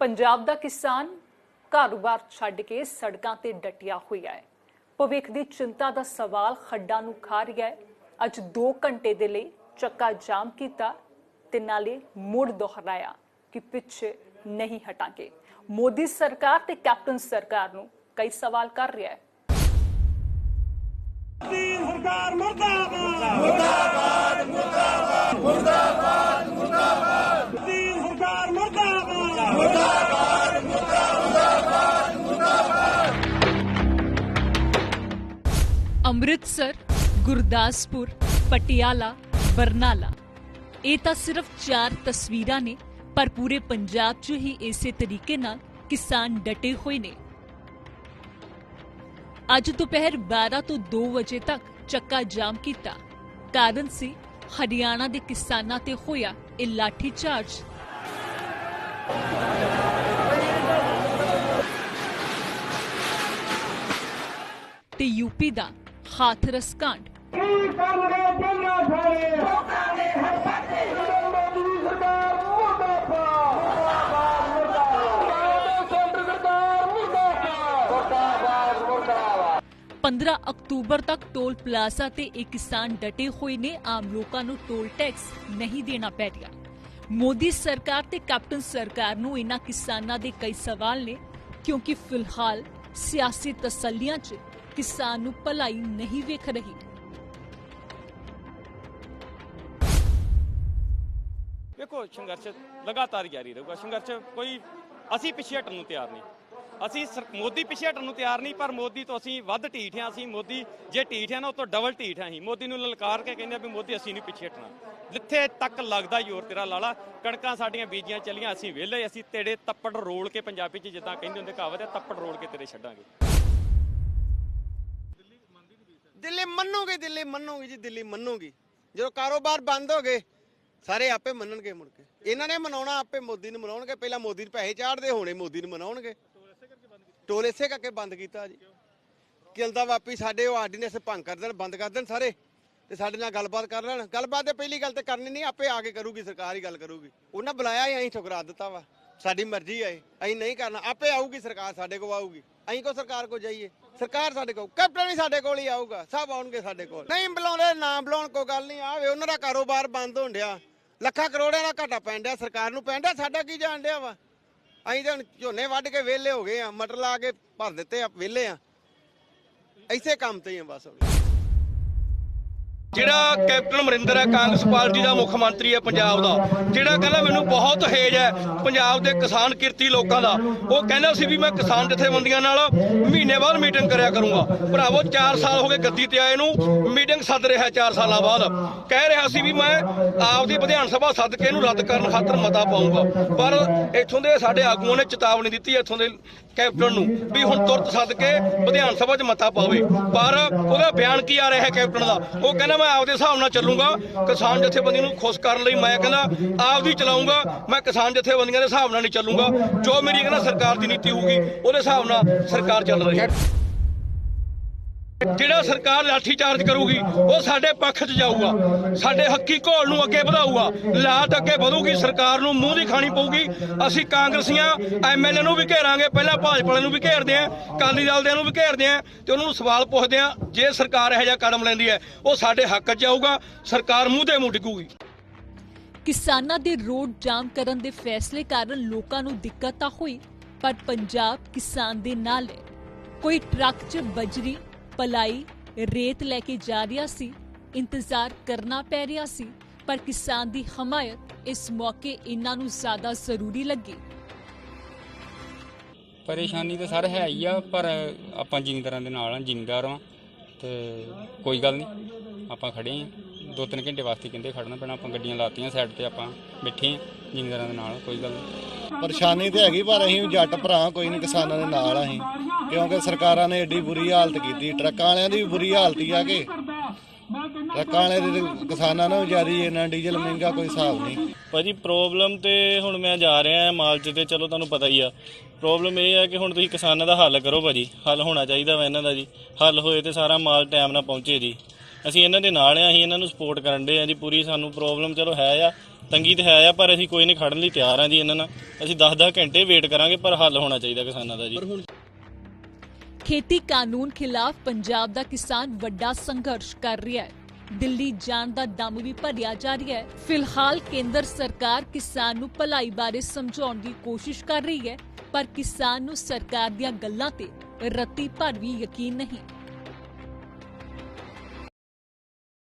ਪੰਜਾਬ ਦਾ ਕਿਸਾਨ ਘਰ-ਬਾਰ ਛੱਡ ਕੇ ਸੜਕਾਂ ਤੇ ਡਟਿਆ ਹੋਇਆ ਹੈ। ਭਵਿੱਖ ਦੀ ਚਿੰਤਾ ਦਾ ਸਵਾਲ ਖੱਡਾਂ ਨੂੰ ਖਾ ਰਿਹਾ ਹੈ। ਅੱਜ 2 ਘੰਟੇ ਦੇ ਲਈ ਚੱਕਾ ਜਾਮ ਕੀਤਾ ਤੇ ਨਾਲੇ ਮੁੜ ਦੁਹਰਾਇਆ ਕਿ ਪਿੱਛੇ ਨਹੀਂ ਹਟਾਂਗੇ। ਮੋਦੀ ਸਰਕਾਰ ਤੇ ਕੈਪਟਨ ਸਰਕਾਰ ਨੂੰ ਕਈ ਸਵਾਲ ਕਰ ਰਿਹਾ ਹੈ। ਸਰਕਾਰ ਮਰਦਾਬਾਦ ਅੰਮ੍ਰਿਤਸਰ, ਗੁਰਦਾਸਪੁਰ, ਪਟਿਆਲਾ, ਬਰਨਾਲਾ। ਇਹ ਤਾਂ ਸਿਰਫ ਚਾਰ ਤਸਵੀਰਾਂ ਨੇ, ਪਰ ਪੂਰੇ ਪੰਜਾਬ 'ਚ ਹੀ ਇਸੇ ਤਰੀਕੇ ਨਾਲ ਕਿਸਾਨ ਡਟੇ ਹੋਏ ਨੇ। ਅੱਜ ਦੁਪਹਿਰ 12 ਤੋਂ 2 ਵਜੇ ਤੱਕ ਚੱਕਾ ਜਾਮ ਕੀਤਾ। ਕਾਰਨ ਸੀ, ਹਰਿਆਣਾ ਦੇ ਕਿਸਾਨਾਂ ਤੇ ਹੋਇਆ ਇਹ ਲਾਠੀ ਚਾਰਜ ਤੇ ਯੂਪੀ ਦਾ ਹਾਥਰਸ ਕਾਂਡ ਕੀ ਕਰਨਗੇ ਬੰਨਾ ਫਾੜੇ ਲੋਕਾਂ ਦੇ ਹੱਥਾਂ ਮੋਦੀ ਸਰਕਾਰ ਮੁਰਦਾਬਾਦ ਮੁਰਦਾਬਾਦ ਮੁਰਦਾਬਾਦ ਸੈਂਟਰ ਸਰਕਾਰ ਮੁਰਦਾਬਾਦ ਮੁਰਦਾਬਾਦ 15 ਅਕਤੂਬਰ ਤੱਕ ਟੋਲ ਪਲਾਜ਼ਾ ਤੇ ਇਹ ਕਿਸਾਨ ਡਟੇ ਹੋਏ ਨੇ। ਆਮ ਲੋਕਾਂ ਨੂੰ ਟੋਲ ਟੈਕਸ ਨਹੀਂ ਦੇਣਾ ਪੈ ਰਿਹਾ। ਮੋਦੀ ਸਰਕਾਰ ਤੇ ਕੈਪਟਨ ਸਰਕਾਰ ਨੂੰ ਇਹਨਾਂ ਕਿਸਾਨਾਂ ਦੇ ਕਈ ਸਵਾਲ ਨੇ, ਕਿਉਂਕਿ ਫਿਲਹਾਲ ਸਿਆਸੀ ਤਸੱਲੀਆਂ 'ਚ ਕਿਸਾਨ ਨੂੰ ਭਲਾਈ ਨਹੀਂ ਵੇਖ ਰਹੀ। ਦੇਖੋ ਸੰਘਰਸ਼ ਲਗਾਤਾਰ ਜਾਰੀ ਰਹੂਗਾ। ਸੰਘਰਸ਼ ਕੋਈ, ਅਸੀਂ ਪਿੱਛੇ ਹਟਣ ਨੂੰ ਤਿਆਰ ਨਹੀਂ। ਅਸੀਂ ਸਰ- ਮੋਦੀ ਪਿੱਛੇ ਹਟਣ ਨੂੰ ਤਿਆਰ ਨਹੀਂ, ਪਰ ਮੋਦੀ ਤੋਂ ਅਸੀਂ ਵੱਧ ਢੀਠ ਹਾਂ। ਅਸੀਂ ਮੋਦੀ, ਜੇ ਢੀਠ ਹਾਂ ਨਾ, ਉਹ ਤੋਂ ਡਬਲ ਢੀਠ ਹਾਂ ਅਸੀਂ। ਮੋਦੀ ਨੂੰ ਲਲਕਾਰ ਕੇ ਕਹਿੰਦੇ ਆ ਵੀ ਮੋਦੀ, ਅਸੀਂ ਨਹੀਂ ਪਿੱਛੇ ਹਟਣਾ। ਜਿੱਥੇ ਤੱਕ ਲੱਗਦਾ ਜ਼ੋਰ ਤੇਰਾ ਲਾਲਾ, ਕਣਕਾਂ ਸਾਡੀਆਂ ਬੀਜੀਆਂ ਚਲੀਆਂ, ਅਸੀਂ ਵਿਹਲੇ, ਅਸੀਂ ਤੇੜੇ ਤੱਪੜ ਰੋਲ ਕੇ ਪੰਜਾਬੀ 'ਚ ਜਿੱਦਾਂ ਕਹਿੰਦੇ ਹੁੰਦੇ, ਕਹਾਵਤ ਹੈ, ਤੱਪੜ ਰੋਲ ਕੇ ਤੇਰੇ ਛੱਡਾਂਗੇ। ਦਿੱਲੀ ਮੰਨੂਗੀ ਦਿੱਲੀ ਮੰਨੂਗੀ ਜੀ, ਦਿੱਲੀ ਮੰਨੂਗੀ। ਜਦੋਂ ਕਾਰੋਬਾਰ ਬੰਦ ਹੋ ਗਏ, ਸਾਰੇ ਆਪੇ ਮੰਨਣਗੇ ਮੁੜ ਕੇ। ਇਹਨਾਂ ਨੇ ਮਨਾਉਣਾ, ਆਪੇ ਮੋਦੀ ਨੂੰ ਮਨਾਉਣਗੇ। ਪਹਿਲਾਂ ਮੋਦੀ ਨੂੰ ਪੈਸੇ ਚਾੜਦੇ, ਹੋਣੇ ਮੋਦੀ ਨੂੰ ਮਨਾਉਣਗੇ। ਟੋਲ ਇਸੇ ਕਰਕੇ ਬੰਦ ਕੀਤਾ ਜੀ। ਕਿਲਦਾ ਵਾਪੀ ਸਾਡੇ, ਉਹ ਆਰਡੀਨੈਂਸ ਭੰਗ ਕਰ ਦੇਣ, ਬੰਦ ਕਰ ਦੇਣ ਸਾਰੇ। ਤੇ ਸਾਡੇ ਨਾਲ ਗੱਲਬਾਤ ਕਰ ਲੈਣ। ਗੱਲਬਾਤ ਤੇ ਪਹਿਲੀ ਗੱਲ ਤੇ ਕਰਨੀ ਨਹੀਂ, ਆਪੇ ਆ ਕੇ ਕਰੂਗੀ, ਸਰਕਾਰ ਹੀ ਗੱਲ ਕਰੂਗੀ। ਉਹਨਾਂ ਬੁਲਾਇਆ ਹੀ ਅਸੀਂ ਠੁਕਰਾ ਦਿੱਤਾ ਵਾ। ਸਾਡੀ ਮਰਜ਼ੀ ਹੈ ਅਸੀਂ ਨਹੀਂ ਕਰਨਾ। ਆਪੇ ਆਊਗੀ ਸਰਕਾਰ ਸਾਡੇ ਕੋਲ ਆਊਗੀ। ਅਸੀਂ ਕੋ ਸਰਕਾਰ ਕੋ ਜਾਈਏ? ਸਰਕਾਰ ਸਾਡੇ ਕੋਲ। ਕੈਪਟਨ ਵੀ ਸਾਡੇ ਕੋਲ ਹੀ ਆਊਗਾ। ਸਭ ਆਉਣਗੇ ਸਾਡੇ ਕੋਲ। ਨਹੀਂ ਬੁਲਾਉਂਦੇ, ਨਾ ਬੁਲਾਉਣ ਕੋਈ ਗੱਲ ਨਹੀਂ। ਆਵੇ ਉਹਨਾਂ ਦਾ ਕਾਰੋਬਾਰ ਬੰਦ ਹੋਣ ਡਿਆ। ਲੱਖਾਂ ਕਰੋੜਾਂ ਦਾ ਘਾਟਾ ਪੈਣ ਡਿਆ। ਸਰਕਾਰ ਨੂੰ ਪੈਣ ਡਿਆ। ਸਾਡਾ ਕੀ ਜਾਣ ਡਿਆ ਵਾ? ਅਸੀਂ ਤਾਂ ਹੁਣ ਝੋਨੇ ਵੱਢ ਕੇ ਵਿਹਲੇ ਹੋ ਗਏ ਆ। ਮਟਰ ਲਾ ਕੇ ਭਰ ਦਿੱਤੇ ਆ, ਵਿਹਲੇ ਆ। ਐਸੇ ਕੰਮ ਤੇ ਹੀ ਆ ਬਸ। ਜਿਹੜਾ ਕੈਪਟਨ ਅਮਰਿੰਦਰ ਹੈ, ਕਾਂਗਰਸ ਪਾਰਟੀ ਦਾ ਮੁੱਖ ਮੰਤਰੀ ਹੈ ਪੰਜਾਬ ਦਾ, ਜਿਹੜਾ ਕਹਿੰਦਾ ਮੈਨੂੰ ਬਹੁਤ ਹੇਜ ਹੈ ਪੰਜਾਬ ਦੇ ਕਿਸਾਨ ਕਿਰਤੀ ਲੋਕਾਂ ਦਾ। ਉਹ ਕਹਿੰਦਾ ਸੀ ਵੀ ਮੈਂ ਕਿਸਾਨ ਜਥੇਬੰਦੀਆਂ ਨਾਲ ਮਹੀਨੇ ਬਾਅਦ ਮੀਟਿੰਗ ਕਰਿਆ ਕਰੂੰਗਾ। ਭਰਾਵੋ 4 ਸਾਲ ਹੋ ਗਏ ਗੱਦੀ ਤੇ ਆਏ ਨੂੰ, ਮੀਟਿੰਗ ਸੱਦ ਰਿਹਾ 4 ਸਾਲਾਂ ਬਾਅਦ। ਕਹਿ ਰਿਹਾ ਸੀ ਵੀ ਮੈਂ ਆਪਦੀ ਵਿਧਾਨ ਸਭਾ ਸੱਦ ਕੇ ਇਹਨੂੰ ਰੱਦ ਕਰਨ ਖਾਤਰ ਮਤਾ ਪਾਉਂਗਾ ਪਰ ਇੱਥੋਂ ਦੇ ਸਾਡੇ ਆਗੂਆਂ ਨੇ ਚੇਤਾਵਨੀ ਦਿੱਤੀ ਇੱਥੋਂ ਦੇ ਕੈਪਟਨ ਨੂੰ ਵੀ ਹੁਣ ਤੁਰਤ ਸੱਦ ਕੇ ਵਿਧਾਨ ਸਭਾ 'ਚ ਮਤਾ ਪਾਵੇ। ਪਰ ਉਹਦਾ ਬਿਆਨ ਕੀ ਆ ਰਿਹਾ ਹੈ ਕੈਪਟਨ ਦਾ? ਉਹ ਕਹਿੰਦਾ ਮੈਂ ਆਪਦੇ ਹਿਸਾਬ ਨਾਲ ਚੱਲੂਗਾ, ਕਿਸਾਨ ਜਥੇਬੰਦੀ ਨੂੰ ਖੁਸ਼ ਕਰਨ ਲਈ ਮੈਂ ਕਹਿੰਦਾ ਆਪਦੀ ਚਲਾਉਂਗਾ, ਮੈਂ ਕਿਸਾਨ ਜਥੇਬੰਦੀਆਂ ਦੇ ਹਿਸਾਬ ਨਾਲ ਨਹੀਂ ਚੱਲੂਗਾ। ਜੋ ਮੇਰੀ ਕਹਿੰਦਾ ਸਰਕਾਰ ਦੀ ਨੀਤੀ ਹੋਊਗੀ, ਉਹਦੇ ਹਿਸਾਬ ਨਾਲ ਸਰਕਾਰ ਚੱਲ ਰਹੀ ਹੈ। ਜਿਹੜਾ ਸਰਕਾਰ ਲਾਠੀ ਚਾਰਜ ਕਰੂਗੀ, ਉਹ ਸਾਡੇ ਪੱਖ 'ਚ ਜਾਊਗਾ। ਸਾਡੇ ਹੱਕੀ ਘੋਲ ਨੂੰ ਅੱਗੇ ਵਧਾਊਗਾ। ਲਾਟ ਅੱਗੇ ਵਧੂਗੀ, ਸਰਕਾਰ ਨੂੰ ਮੂੰਹ ਦੀ ਖਾਣੀ ਪਊਗੀ। ਅਸੀਂ ਕਾਂਗਰਸੀਆਂ ਐਮਐਲਏ ਨੂੰ ਵੀ ਘੇਰਾਂਗੇ, ਪਹਿਲਾਂ ਭਾਜਪਾ ਨੂੰ ਵੀ ਘੇਰਦੇ ਆਂ, ਅਕਾਲੀ ਦਲ ਦੇ ਨੂੰ ਵੀ ਘੇਰਦੇ ਆਂ, ਤੇ ਉਹਨਾਂ ਨੂੰ ਸਵਾਲ ਪੁੱਛਦੇ ਆਂ, ਜੇ ਸਰਕਾਰ ਇਹੋ ਜਿਹਾ ਕਦਮ ਲੈਂਦੀ ਹੈ, ਉਹ ਸਾਡੇ ਹੱਕ 'ਚ ਜਾਊਗਾ, ਸਰਕਾਰ ਮੂੰਹ ਤੇ ਮੂੰਹ ਡਿੱਗੂਗੀ। ਕਿਸਾਨਾਂ ਦੇ ਰੋਡ ਜਾਮ ਕਰਨ ਦੇ ਫੈਸਲੇ ਕਾਰਨ ਲੋਕਾਂ ਨੂੰ ਦਿੱਕਤ ਤਾਂ ਹੋਈ, ਪਰ ਪੰਜਾਬ ਕਿਸਾਨ ਦੇ ਨਾਲ ਹੈ ਕੋਈ ਟਰੱਕ 'ਚ ਬਜਰੀ ਪਲਾਈ ਰੇਤ ਲੈ ਕੇ ਜਾ ਰਿਹਾ ਸੀ ਇੰਤਜ਼ਾਰ ਕਰਨਾ ਪੈ ਰਿਹਾ ਸੀ ਪਰ ਕਿਸਾਨ ਦੀ ਹਮਾਇਤ ਇਸ ਮੌਕੇ ਇਹਨਾਂ ਨੂੰ ਜ਼ਿਆਦਾ ਜ਼ਰੂਰੀ ਲੱਗੀ। ਪਰੇਸ਼ਾਨੀ ਤਾਂ ਸਰ ਹੈ ਹੀ ਆ ਪਰ ਆਪਾਂ ਜ਼ਿਮੀਂਦਾਰਾਂ ਦੇ ਨਾਲ ਆ ਜ਼ਿਮੀਂਦਾਰ ਆ ਤੇ ਕੋਈ ਗੱਲ ਨਹੀਂ ਆਪਾਂ ਖੜੇ ਆ। ਦੋ ਤਿੰਨ ਘੰਟੇ ਵਾਸਤੇ ਕਹਿੰਦੇ ਖੜਨਾ ਪੈਣਾ ਆਪਾਂ ਗੱਡੀਆਂ ਲਾਤੀਆਂ ਸਾਈਡ ਤੇ ਆਪਾਂ ਬੈਠੇ ਆ ਜ਼ਿਮੀਂਦਾਰਾਂ ਦੇ ਨਾਲ ਕੋਈ ਗੱਲ ਨਹੀਂ। ਪਰੇਸ਼ਾਨੀ ਤੇ ਹੈਗੀ ਪਰ ਅਸੀਂ ਜੱਟ ਭਰਾ ਕੋਈ ਨਹੀਂ ਕਿਸਾਨਾਂ ਦੇ ਨਾਲ ਆ ਅਸੀਂ। ਕਿਉਂਕਿ ਸਰਕਾਰਾਂ ਨੇ ਏਡੀ ਬੁਰੀ ਹਾਲਤ ਕੀਤੀ, ਟਰੱਕਾਂ ਵਾਲਿਆਂ ਦੀ ਵੀ ਬੁਰੀ ਹਾਲਤ ਹੀ ਆ ਕਿ ਟਰੱਕਾਂ ਵਾਲੇ ਦੇ ਕਿਸਾਨਾਂ ਨੂੰ ਜਾਰੀ ਇਹਨਾਂ ਡੀਜ਼ਲ ਮਹਿੰਗਾ ਕੋਈ ਹਿਸਾਬ ਨਹੀਂ। ਭਾਜੀ ਪ੍ਰੋਬਲਮ ਤੇ ਹੁਣ ਮੈਂ ਜਾ ਰਿਹਾ ਮਾਲ 'ਚ ਤੇ, ਚਲੋ ਤੁਹਾਨੂੰ ਪਤਾ ਹੀ ਆ। ਪ੍ਰੋਬਲਮ ਇਹ ਆ ਕਿ ਹੁਣ ਤੁਸੀਂ ਕਿਸਾਨਾਂ ਦਾ ਹੱਲ ਕਰੋ ਭਾਜੀ, ਹੱਲ ਹੋਣਾ ਚਾਹੀਦਾ ਵਾ ਇਹਨਾਂ ਦਾ ਜੀ। ਹੱਲ ਹੋਏ ਤੇ ਸਾਰਾ ਮਾਲ ਟਾਈਮ ਨਾਲ ਪਹੁੰਚੇ ਜੀ। ਅਸੀਂ ਇਹਨਾਂ ਦੇ ਨਾਲ ਆ, ਅਸੀਂ ਇਹਨਾਂ ਨੂੰ ਸਪੋਰਟ ਕਰਨ ਦੇ ਆ ਜੀ, ਪੂਰੀ ਸਾਨੂੰ ਪ੍ਰੋਬਲਮ ਚਲੋ ਹੈ ਆ, ਤੰਗੀ ਤੇ ਹੈ ਆ, ਪਰ ਅਸੀਂ ਕੋਈ ਨਹੀਂ ਖੜਨ ਲਈ ਤਿਆਰ ਆ ਜੀ ਇਹਨਾਂ ਨਾਲ। ਅਸੀਂ 10-10 ਘੰਟੇ ਵੇਟ ਕਰਾਂਗੇ, ਪਰ ਹੱਲ ਹੋਣਾ ਚਾਹੀਦਾ ਕਿਸਾਨਾਂ ਦਾ ਜੀ। ਖੇਤੀ ਕਾਨੂੰਨ ਖਿਲਾਫ ਪੰਜਾਬ ਦਾ ਕਿਸਾਨ ਵੱਡਾ ਸੰਘਰਸ਼ ਕਰ ਰਿਹਾ ਹੈ। ਦਿੱਲੀ ਜਾਣ ਦਾ ਦਮ ਵੀ ਭਰਿਆ ਜਾ ਰਿਹਾ ਹੈ। ਫਿਲਹਾਲ ਕੇਂਦਰ ਸਰਕਾਰ ਕਿਸਾਨ ਨੂੰ ਭਲਾਈ ਬਾਰੇ ਸਮਝਾਉਣ ਦੀ ਕੋਸ਼ਿਸ਼ ਕਰ ਰਹੀ ਹੈ, ਪਰ ਕਿਸਾਨ ਨੂੰ ਸਰਕਾਰ ਦੀਆਂ ਗੱਲਾਂ ਤੇ ਰੱਤੀ ਭਰ ਵੀ ਯਕੀਨ ਨਹੀਂ।